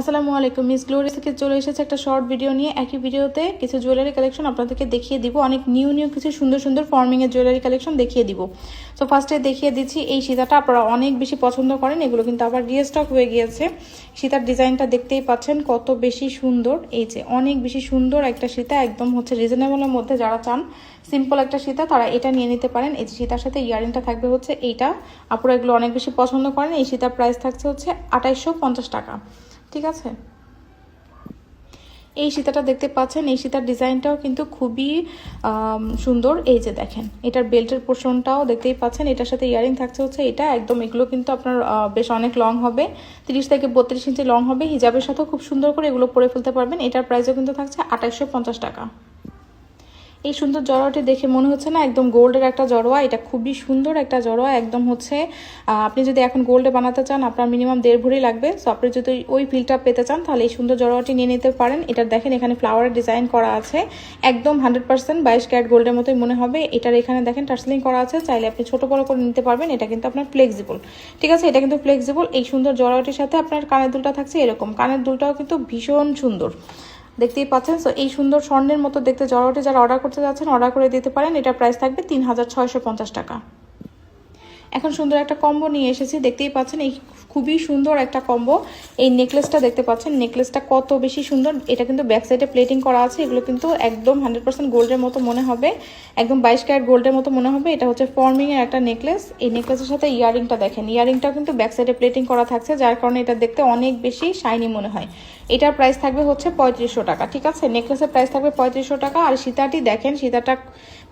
আসসালামু আলাইকুম, miss glory থেকে চলে এসেছে একটা শর্ট ভিডিও নিয়ে। একই ভিডিওতে কিছু জুয়েলারি কালেকশন আপনাদেরকে দেখিয়ে দিব। অনেক নিউ নিউ কিছু সুন্দর সুন্দর ফর্মিং এর জুয়েলারি কালেকশন দেখিয়ে দিব। সো ফার্স্টে দেখিয়ে দিচ্ছি এই সীতাটা। আপনারা অনেক বেশি পছন্দ করেন। এগুলো কিন্তু আবার রিস্টক হয়ে গিয়েছে। সীতার ডিজাইনটা দেখতেই পাচ্ছেন কত বেশি সুন্দর। এই যে অনেক বেশি সুন্দর একটা সীতা, একদম হচ্ছে রিজনেবলের মধ্যে যারা চান সিম্পল একটা সীতা, তারা এটা নিয়ে নিতে পারেন। এই যে সীতার সাথে ইয়ারিংটা থাকবে হচ্ছে এইটা। আপনারা এগুলো অনেক বেশি পছন্দ করেন। এই সীতার প্রাইস থাকছে হচ্ছে আঠাইশশো টাকা। ঠিক আছে? এই সীতাটা দেখতে পাচ্ছেন, এই সীতার ডিজাইনটাও কিন্তু খুবই সুন্দর। এই যে দেখেন, এটার বেল্টের পোর্শনটাও দেখতেই পাচ্ছেন, এটার সাথে ইয়ারিং থাকছে হচ্ছে এটা। একদম এগুলো কিন্তু আপনার বেশ অনেক লং হবে। তিরিশ থেকে বত্রিশ ইঞ্চি লং হবে। হিজাবের সাথেও খুব সুন্দর করে এগুলো পরে ফেলতে পারবেন। এটার প্রাইসও কিন্তু থাকছে পঞ্চাশ টাকা। এই সুন্দর জড়োয়াটি দেখে মনে হচ্ছে না একদম গোল্ডের একটা জড়োয়া। এটা খুবই সুন্দর একটা জড়োয়া। একদম হচ্ছে আপনি যদি এখন গোল্ডে বানাতে চান, আপনার মিনিমাম দেড় ভরি লাগবে। সো আপনি যদি ওই ফিলটা পেতে চান, তাহলে এই সুন্দর জড়োয়াটি নিয়ে নিতে পারেন। এটা দেখেন, এখানে ফ্লাওয়ারের ডিজাইন করা আছে। একদম হান্ড্রেড পার্সেন্ট বাইশ ক্যারেট গোল্ডের মতোই মনে হবে। এটার এখানে দেখেন টার্সলিং করা আছে। চাইলে আপনি ছোট বড় করে নিতে পারবেন। এটা কিন্তু আপনার ফ্লেক্সিবল ঠিক আছে? এটা কিন্তু ফ্লেক্সিবল এই সুন্দর জড়োয়াটির সাথে আপনার কানের দুলটা থাকছে এরকম। কানের দুলটাও কিন্তু ভীষণ সুন্দর। দেখতেই পাচ্ছেন। সো এই সুন্দর স্বর্ণের মতো দেখতে জড়োয়াটি যারা অর্ডার করতে যাচ্ছেন অর্ডার করে দিতে পারেন। এটা প্রাইস থাকবে তিন হাজার ছয়শো পঞ্চাশ টাকা। এখন সুন্দর একটা কম্বো নিয়ে এসেছি। দেখতেই পাচ্ছেন, এই খুবই সুন্দর একটা কম্বো এই নেকলেসটা দেখতে পাচ্ছেন নেকলেসটা কত বেশি সুন্দর। এটা কিন্তু ব্যাক সাইডে প্লেটিং করা আছে, এগুলো কিন্তু একদম হান্ড্রেড পার্সেন্ট গোল্ডের মতো মনে হবে। একদম বাইশ ক্যারেট গোল্ডের মতো মনে হবে। এটা হচ্ছে ফর্মিং এর একটা নেকলেস এই নেকলেসের সাথে ইয়ারিংটা দেখেন। ইয়ারিংটাও কিন্তু ব্যাক সাইডে প্লেটিং করা থাকছে, যার কারণে এটা দেখতে অনেক বেশি শাইনি মনে হয়। এটার প্রাইস থাকবে হচ্ছে পঁয়ত্রিশশো টাকা, ঠিক আছে? নেকলেসের প্রাইস থাকবে পঁয়ত্রিশশো টাকা। আর সীতাটি দেখেন, সীতাটা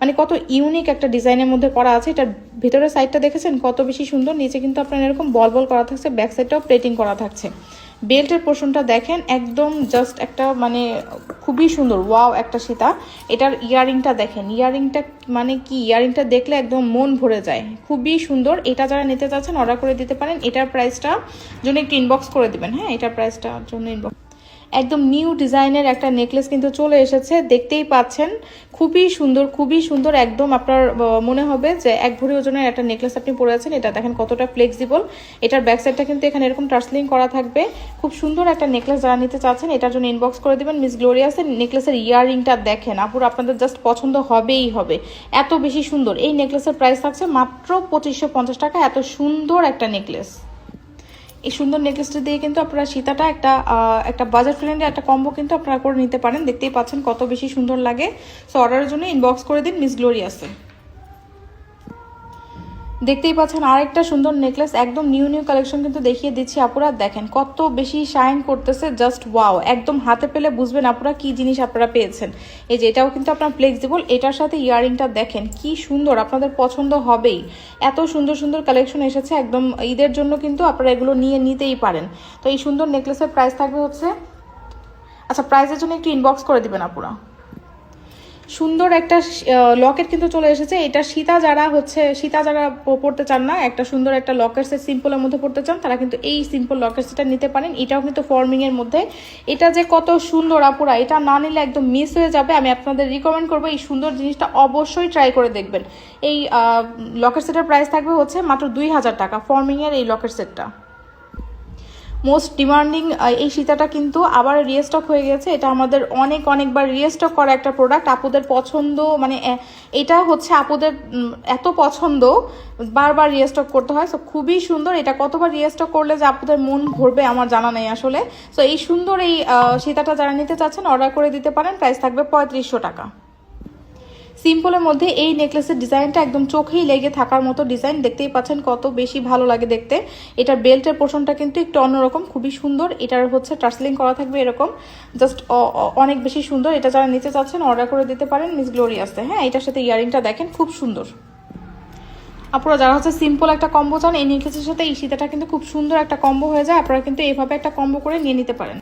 মানে কত ইউনিক একটা ডিজাইনের মধ্যে করা আছে। এটার ভিতরের সাইডটা দেখেছেন? কত বেশি সুন্দর। নিচে কিন্তু আপনার এরকম বল বল করা থাকছে ব্যাক সাইডটাও প্লেটিং করা থাকছে। বেল্টের পোর্শনটা দেখেন, একদম জাস্ট একটা মানে খুবই সুন্দর ওয়াও একটা সীতা। এটার ইয়ারিংটা দেখেন। ইয়ারিংটা মানে কি? ইয়ারিংটা দেখলে একদম মন ভরে যায়। খুবই সুন্দর। এটা যারা নিতে চাচ্ছেন অর্ডার করে দিতে পারেন। এটার প্রাইসটা জন্য একটু ইনবক্স করে দেবেন। হ্যাঁ এটার প্রাইসটার জন্য ইনবক্স একদম নিউ ডিজাইনের একটা নেকলেস কিন্তু চলে এসেছে, দেখতেই পাচ্ছেন। খুবই সুন্দর খুবই সুন্দর, একদম আপনার মনে হবে যে এক ভরি ওজনের একটা নেকলেস আপনি পরে আছেন। এটা দেখেন কতটা ফ্লেক্সিবল এটার ব্যাক সাইডটা কিন্তু এখানে এরকম টার্সলিং করা থাকবে। খুব সুন্দর একটা নেকলেস যারা নিতে চাচ্ছেন, এটার জন্য ইনবক্স করে দিবেন। মিস গ্লোরিয়াসের নেকলেসের ইয়াররিংটা দেখেন। আপুর আপনাদের জাস্ট পছন্দ হবেই হবে। এত বেশি সুন্দর। এই নেকলেসের প্রাইস থাকছে মাত্র পঁচিশশো টাকা। এত সুন্দর একটা নেকলেস এই সুন্দর নেকলেসটা দিয়ে কিন্তু আপনারা সীতাটা একটা একটা বাজার ফ্রেন্ডে একটা কম্বো কিন্তু আপনারা করে নিতে পারেন। দেখতেই পাচ্ছেন কত বেশি সুন্দর লাগে। সো অর্ডারের জন্য ইনবক্স করে দিন মিস গ্লোরিয়াসে দেখতেই পাচ্ছেন আরেকটা সুন্দর নেকলেস একদম নিউ নিউ কালেকশন কিন্তু দেখিয়ে দিচ্ছি। আপুরা দেখেন কত বেশি শাইন করতেছে জাস্ট ওয়াও একদম হাতে পেলে বুঝবেন আপুরা কি জিনিস আপনারা পেয়েছেন। এই যে এটাও কিন্তু আপনার ফ্লেক্সিবল এটার সাথে ইয়ারিংটা দেখেন কি সুন্দর, আপনাদের পছন্দ হবেই। এত সুন্দর সুন্দর কালেকশন এসেছে, একদম ঈদের জন্য কিন্তু আপনারা এগুলো নিয়ে নিতেই পারেন। তো এই সুন্দর নেকলেসের প্রাইস থাকবে হচ্ছে আচ্ছা প্রাইসের জন্য একটু ইনবক্স করে দিবেন আপুরা। সুন্দর একটা লকেট কিন্তু চলে এসেছে। এটা সীতা যারা হচ্ছে, সীতা যারা পড়তে চান না, একটা সুন্দর একটা লকেট সেট সিম্পলের মধ্যে পড়তে চান, তারা কিন্তু এই সিম্পল লকেট সেটটা নিতে পারেন। এটাও কিন্তু ফর্মিং এর মধ্যে। এটা যে কত সুন্দর আপুরা, এটা না নিলে একদম মিস হয়ে যাবে। আমি আপনাদের রিকমেন্ড করব এই সুন্দর জিনিসটা অবশ্যই ট্রাই করে দেখবেন। এই লকেট সেটের প্রাইস থাকবে হচ্ছে মাত্র দুই হাজার টাকা ফর্মিং এর এই লকেট সেটটা মোস্ট ডিমান্ডিং এই সীতাটা কিন্তু আবার রিস্টক হয়ে গেছে। এটা আমাদের অনেক, অনেকবার রিস্টক করা একটা প্রোডাক্ট আপুদের পছন্দ মানে এটা হচ্ছে আপুদের এত পছন্দ, বারবার রিস্টক করতে হয়। সো খুবই সুন্দর। এটা কতবার রিস্টক করলে যে আপুদের মন ভরবে আমার জানা নেই আসলে। সো এই সুন্দর এই সীতাটা যারা নিতে চাচ্ছেন অর্ডার করে দিতে পারেন। প্রাইস থাকবে পঁয়ত্রিশশো টাকা। সিম্পলের মধ্যে এই নেকলেসের ডিজাইনটা একদম চোখেই লেগে থাকার মতো ডিজাইন। দেখতেই পাচ্ছেন কত বেশি ভালো লাগে দেখতে। এটার বেল্টের পোর্শনটা কিন্তু একটু অন্যরকম, খুবই সুন্দর। এটার হচ্ছে টার্সলিং করা থাকবে এরকম। জাস্ট অনেক বেশি সুন্দর। এটা যারা নিতে চাচ্ছেন, অর্ডার করে দিতে পারেন। মিস গ্লোরিয়াসে হ্যাঁ? এটার সাথে ইয়ারিংটা দেখেন, খুব সুন্দর। আপনারা যারা হচ্ছে সিম্পল একটা কম্বো চান, এই নেকলেসের সাথে এই সীতাটা কিন্তু খুব সুন্দর একটা কম্বো হয়ে যায়। আপনারা কিন্তু এইভাবে একটা কম্বো করে নিয়ে নিতে পারেন।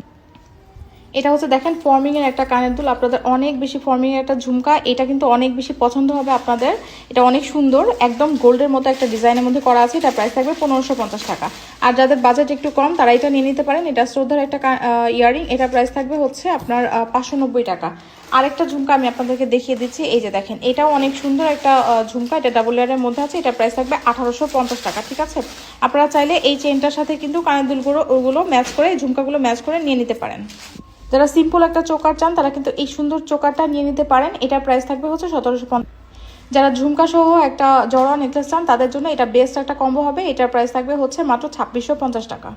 এটা হচ্ছে দেখেন ফর্মিং এর একটা কানের দুল। আপনাদের অনেক বেশি ফর্মিং এর একটা ঝুমকা, এটা কিন্তু অনেক বেশি পছন্দ হবে আপনাদের। এটা অনেক সুন্দর, একদম গোল্ডের মতো একটা ডিজাইনের মধ্যে করা আছে। এটা প্রাইস থাকবে পনেরোশো পঞ্চাশ টাকা। আর যাদের বাজেট একটু কম তারা এটা নিয়ে নিতে পারেন। এটা শ্রদ্ধার একটা ইয়ারিং এটা প্রাইস থাকবে হচ্ছে আপনার পাঁচশো নব্বই টাকা। আরেকটা ঝুমকা আমি আপনাদেরকে দেখিয়ে দিচ্ছি। এই যে দেখেন, এটাও অনেক সুন্দর একটা ঝুমকা। এটা ডাবল ইয়ারের মধ্যে আছে। এটা প্রাইস থাকবে আঠারোশো পঞ্চাশ টাকা, ঠিক আছে? আপনারা চাইলে এই চেনটার সাথে কিন্তু কানের দুলগুলো, ওগুলো ম্যাচ করে ঝুমকাগুলো ম্যাচ করে নিয়ে নিতে পারেন। যারা সিম্পল একটা চোকার চান, তারা কিন্তু এই সুন্দর চোকারটা নিয়ে নিতে পারেন। এটার প্রাইস থাকবে হচ্ছে সতেরোশো যারা ঝুমকা সহ একটা জড়া নেকলেস চান, তাদের জন্য এটা বেস্ট একটা কম্বো হবে। এটার প্রাইস থাকবে হচ্ছে মাত্র ছাব্বিশশো টাকা।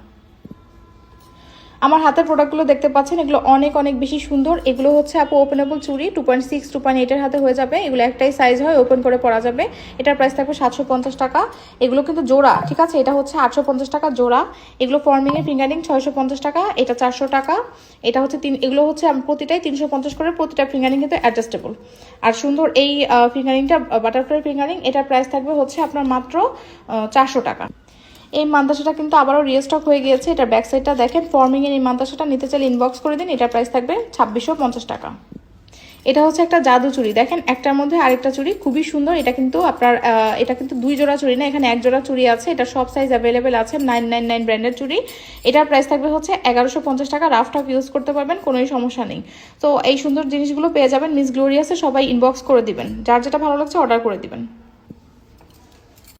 আমার হাতের প্রোডাক্টগুলো দেখতে পাচ্ছেন, এগুলো অনেক অনেক বেশি সুন্দর। এগুলো হচ্ছে আপু ওপেনেবল চুড়ি two point six two point এইটের হাতে হয়ে যাবে। এগুলো একটাই সাইজ হয় ওপেন করে পরা যাবে। এটার প্রাইস থাকবে সাতশো পঞ্চাশ টাকা। এগুলো কিন্তু জোড়া, ঠিক আছে? এটা হচ্ছে আটশো পঞ্চাশ টাকা জোড়া। এগুলো ফর্মিংয়ের ফিঙ্গারিং ছয়শো পঞ্চাশ টাকা, এটা চারশো টাকা। এটা হচ্ছে তিন, এগুলো হচ্ছে প্রতিটাই তিনশো পঞ্চাশ করে, প্রতিটা ফিঙ্গারিং কিন্তু অ্যাডজাস্টেবল আর সুন্দর এই ফিঙ্গারিংটা বাটারফ্লাই ফিঙ্গারিং এটার প্রাইস থাকবে হচ্ছে আপনার মাত্র চারশো টাকা। এই মান্তাসাটা কিন্তু আবারও রিস্টক হয়ে গিয়েছে। এটার ব্যাক সাইডটা দেখেন ফর্মিং এর এই মান্তাসাটা নিতে চাইলে ইনবক্স করে দিন, এটার প্রাইস থাকবে ছাব্বিশশো টাকা। এটা হচ্ছে একটা জাদু চুড়ি। দেখেন, একটার মধ্যে আরেকটা চুড়ি, খুবই সুন্দর। এটা কিন্তু আপনার এটা কিন্তু দুই জোড়া চুড়ি না, এখানে এক জোড়া চুড়ি আছে। এটা সব সাইজ অ্যাভেলেবেল আছে নাইন নাইন নাইন ব্র্যান্ডের চুড়ি। এটার প্রাইস থাকবে হচ্ছে এগারোশো পঞ্চাশ টাকা। রাফ টাফ ইউজ করতে পারবেন, কোনোই সমস্যা নেই। তো এই সুন্দর জিনিসগুলো পেয়ে যাবেন। মিস গ্লোরিয়াসে সবাই ইনবক্স করে দিবেন। যার যেটা ভালো লাগছে অর্ডার করে দিবেন।